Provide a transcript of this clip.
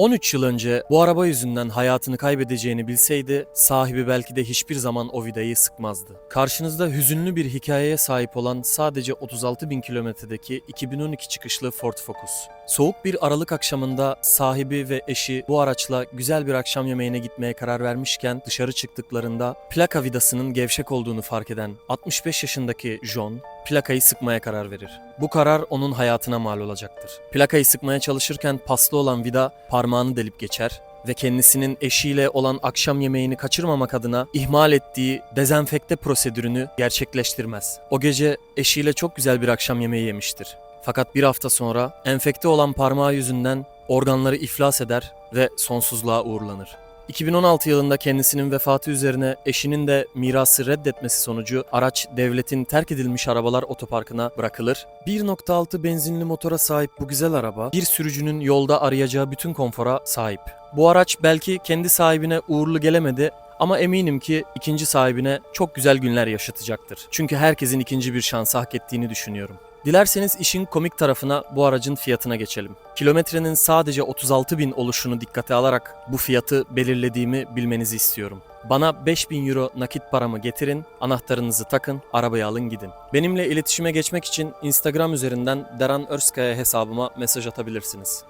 13 yıl önce bu araba yüzünden hayatını kaybedeceğini bilseydi sahibi belki de hiçbir zaman o vidayı sıkmazdı. Karşınızda hüzünlü bir hikayeye sahip olan sadece 36 bin kilometredeki 2012 çıkışlı Ford Focus. Soğuk bir Aralık akşamında sahibi ve eşi bu araçla güzel bir akşam yemeğine gitmeye karar vermişken dışarı çıktıklarında plaka vidasının gevşek olduğunu fark eden 65 yaşındaki John plakayı sıkmaya karar verir. Bu karar onun hayatına mal olacaktır. Plakayı sıkmaya çalışırken paslı olan vida parmağını delip geçer ve kendisinin eşiyle olan akşam yemeğini kaçırmamak adına ihmal ettiği dezenfekte prosedürünü gerçekleştirmez. O gece eşiyle çok güzel bir akşam yemeği yemiştir. Fakat bir hafta sonra enfekte olan parmağı yüzünden organları iflas eder ve sonsuzluğa uğurlanır. 2016 yılında kendisinin vefatı üzerine eşinin de mirası reddetmesi sonucu araç devletin terk edilmiş arabalar otoparkına bırakılır. 1.6 benzinli motora sahip bu güzel araba bir sürücünün yolda arayacağı bütün konfora sahip. Bu araç belki kendi sahibine uğurlu gelemedi ama eminim ki ikinci sahibine çok güzel günler yaşatacaktır. Çünkü herkesin ikinci bir şansı hak ettiğini düşünüyorum. Dilerseniz işin komik tarafına bu aracın fiyatına geçelim. Kilometrenin sadece 36 bin oluşunu dikkate alarak bu fiyatı belirlediğimi bilmenizi istiyorum. Bana 5000 euro nakit paramı getirin, anahtarınızı takın, arabayı alın gidin. Benimle iletişime geçmek için Instagram üzerinden Deran Örskaya hesabıma mesaj atabilirsiniz.